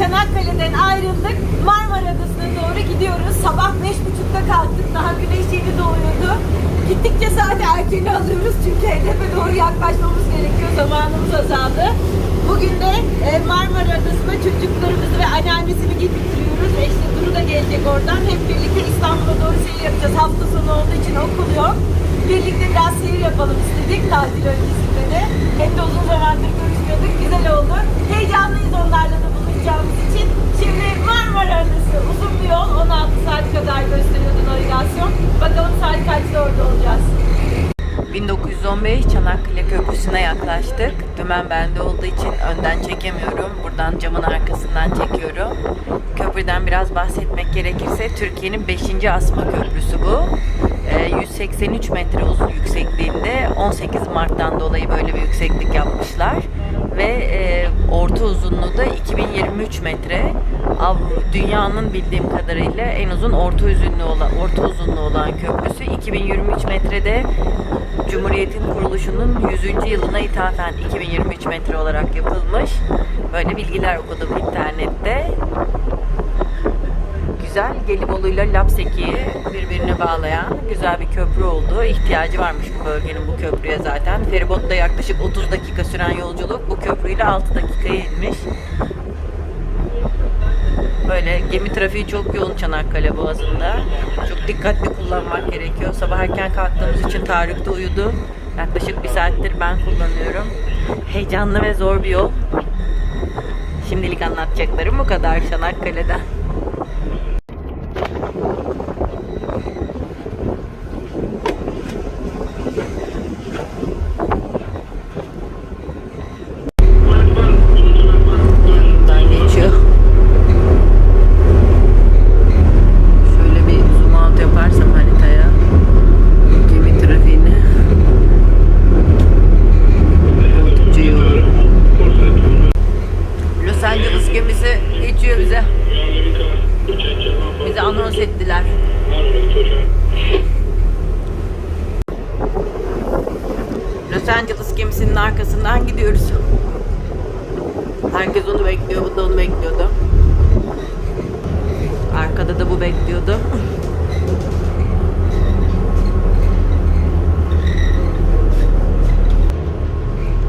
Çanakkale'den ayrıldık. Marmara Adası'na doğru gidiyoruz. Sabah beş buçukta kalktık. Daha güneş yeni doğuyordu. Gittikçe saati erkeni alıyoruz çünkü hedefe doğru yaklaşmamız gerekiyor. Zamanımız azaldı. Bugün de e, Marmara Adası'na çocuklarımızı ve anneannesini getiriyoruz. E işte Duru da gelecek oradan. Hep birlikte İstanbul'a doğru seyir yapacağız. Hafta sonu olduğu için okul yok. Birlikte biraz seyir yapalım istedik tatil öncesinde de. Hem de uzun zamandır görüşmüyorduk. Güzel oldu. Heyecanlıyız onlarla da buluşacağımız için. Şimdi Marmara Adası uzun bir yol. 16 saat kadar gösteriyordu navigasyon. Bakalım saat orada olacağız. 1915 Çanakkale Köprüsü'ne yaklaştık. Dümen bende olduğu için önden çekemiyorum. Buradan camın arkasından çekiyorum. Köprüden biraz bahsetmek gerekirse Türkiye'nin 5. asma köprüsü bu. Ee, 183 metre uzun yüksekliğinde 18 Mart'tan dolayı böyle bir yükseklik yapmışlar. Ve e, orta uzunluğu da 2023 metre. Av- Dünyanın bildiğim kadarıyla en uzun orta uzunluğu olan orta uzunluğu olan köprüsü 2023 metrede Cumhuriyet'in kuruluşunun 100. yılına ithafen 2023 metre olarak yapılmış. Böyle bilgiler okudum internette. Güzel Gelibolu'yla Lapseki'yi birbirine bağlayan güzel bir köprü oldu. İhtiyacı varmış bu bölgenin bu köprüye zaten. Feribotla yaklaşık 30 dakika süren yolculuk bu köprüyle 6 dakikaya inmiş. Böyle gemi trafiği çok yoğun Çanakkale Boğazı'nda. Çok dikkatli kullanmak gerekiyor. Sabah erken kalktığımız için Tarık da uyudu. Yaklaşık bir saattir ben kullanıyorum. Heyecanlı ve zor bir yol. Şimdilik anlatacaklarım bu kadar Çanakkale'den. Buradan geçiyor. Şöyle bir zoom out yaparsam haritaya gemi trafiğini oldukça yoğun. Los Angeles gemisi geçiyor bize. Bize anons ettiler. Los Angeles gemisinin arkasından gidiyoruz. Herkes onu bekliyor, bu da onu bekliyordu. Arkada da bu bekliyordu.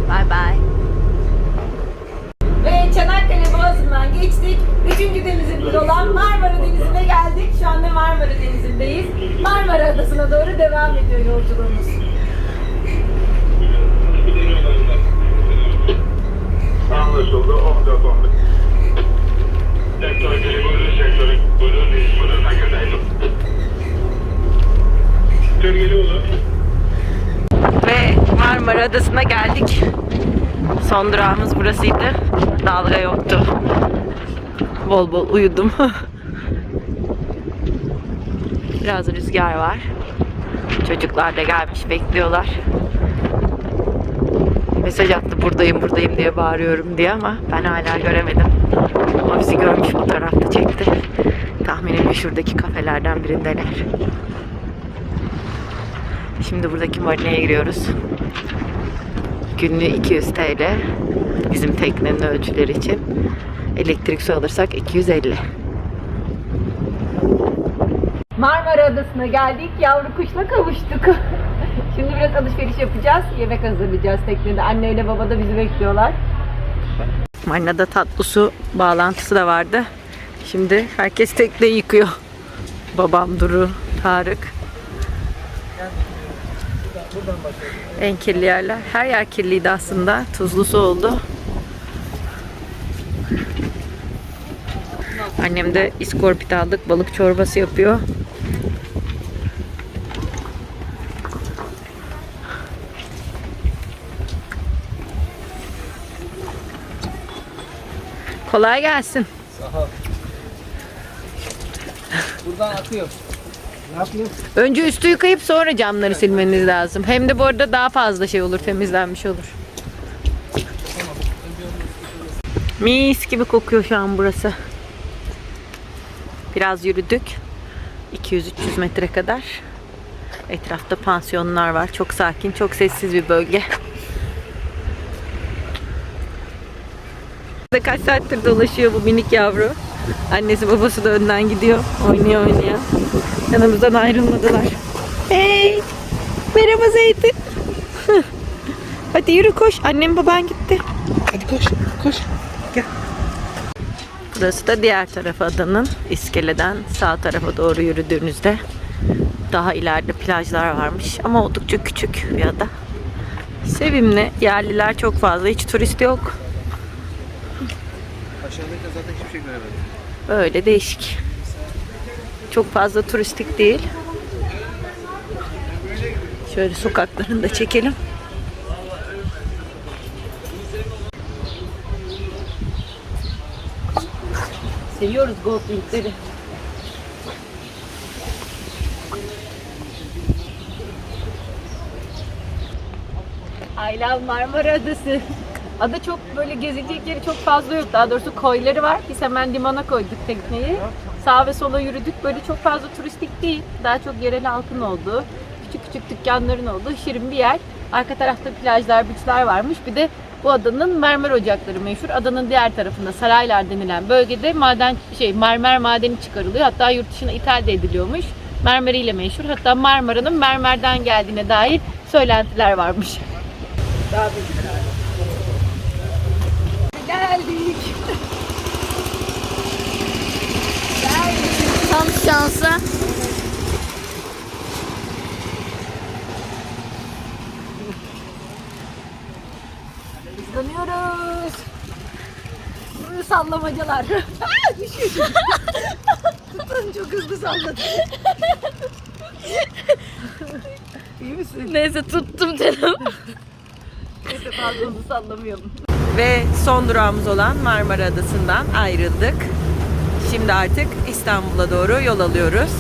Bye bye. Ve Çanakkale Boğazı'ndan geçtik. Üçüncü denizimiz olan Marmara Denizi'ne geldik. Şu anda Marmara Denizi'ndeyiz. Doğru devam ediyor yolculuğumuz. Anlaşıldı. 14 15. Sektör biri buyurun, sektörün buyurun, reis buyurun, Ankara'dayım. Gölgeli olur. Ve Marmara Adası'na geldik. Son durağımız burasıydı. Dalga yoktu. Bol bol uyudum. Biraz rüzgar var. Çocuklar da gelmiş bekliyorlar. Mesaj attı buradayım buradayım diye bağırıyorum diye ama ben hala göremedim. Ama bizi görmüş fotoğrafta çekti. Tahminim şuradaki kafelerden birindeler. Şimdi buradaki marineye giriyoruz. Günlüğü 200 TL. Bizim teknenin ölçüleri için. Elektrik su alırsak 250. Marmara Adası'na geldik. Yavru kuşla kavuştuk. Şimdi biraz alışveriş yapacağız. Yemek hazırlayacağız teknede. Anneyle baba da bizi bekliyorlar. Marina'da tatlı su bağlantısı da vardı. Şimdi herkes tekneyi yıkıyor. Babam Duru, Tarık. En kirli yerler. Her yer kirliydi aslında. Tuzlu su oldu. Annem de iskorpit aldık. Balık çorbası yapıyor. Kolay gelsin. Buradan akıyor. Ne yapayım? Önce üstü yıkayıp sonra camları silmeniz lazım. Hem de bu arada daha fazla şey olur, temizlenmiş olur. Mis gibi kokuyor şu an burası. Biraz yürüdük. 200-300 metre kadar. Etrafta pansiyonlar var. Çok sakin, çok sessiz bir bölge. Kaç saattir dolaşıyor bu minik yavru. Annesi babası da önden gidiyor. Oynuyor oynuyor. Yanımızdan ayrılmadılar. Hey! Merhaba Zeytin. Hadi yürü koş. Annem baban gitti. Hadi koş, koş. Gel. Burası da diğer tarafı adanın. İskeleden sağ tarafa doğru yürüdüğünüzde daha ileride plajlar varmış. Ama oldukça küçük bir ada. Sevimli. Yerliler çok fazla. Hiç turist yok. Aşağıdaki zaten hiçbir şey göremedim. Böyle değişik. Çok fazla turistik değil. Şöyle sokaklarını da çekelim. Seviyoruz Goldwing'leri. I love Marmara Adası. Ada çok böyle gezilecek yeri çok fazla yok. Daha doğrusu koyları var. Biz hemen limana koyduk tekneyi. Sağ ve sola yürüdük. Böyle çok fazla turistik değil. Daha çok yerel halkın olduğu, küçük küçük dükkanların olduğu şirin bir yer. Arka tarafta plajlar, beachler varmış. Bir de bu adanın mermer ocakları meşhur. Adanın diğer tarafında Saraylar denilen bölgede maden şey mermer madeni çıkarılıyor. Hatta yurt dışına ithal ediliyormuş. Mermeriyle meşhur. Hatta Marmara'nın mermerden geldiğine dair söylentiler varmış. Geldik. Tam şansa. Hızlanıyoruz. Bunu sallamacalar. Tutun çok hızlı salladı. İyi misin? Neyse tuttum dedim. Neyse fazla hızlı sallamayalım. Ve son durağımız olan Marmara Adası'ndan ayrıldık. Şimdi artık İstanbul'a doğru yol alıyoruz.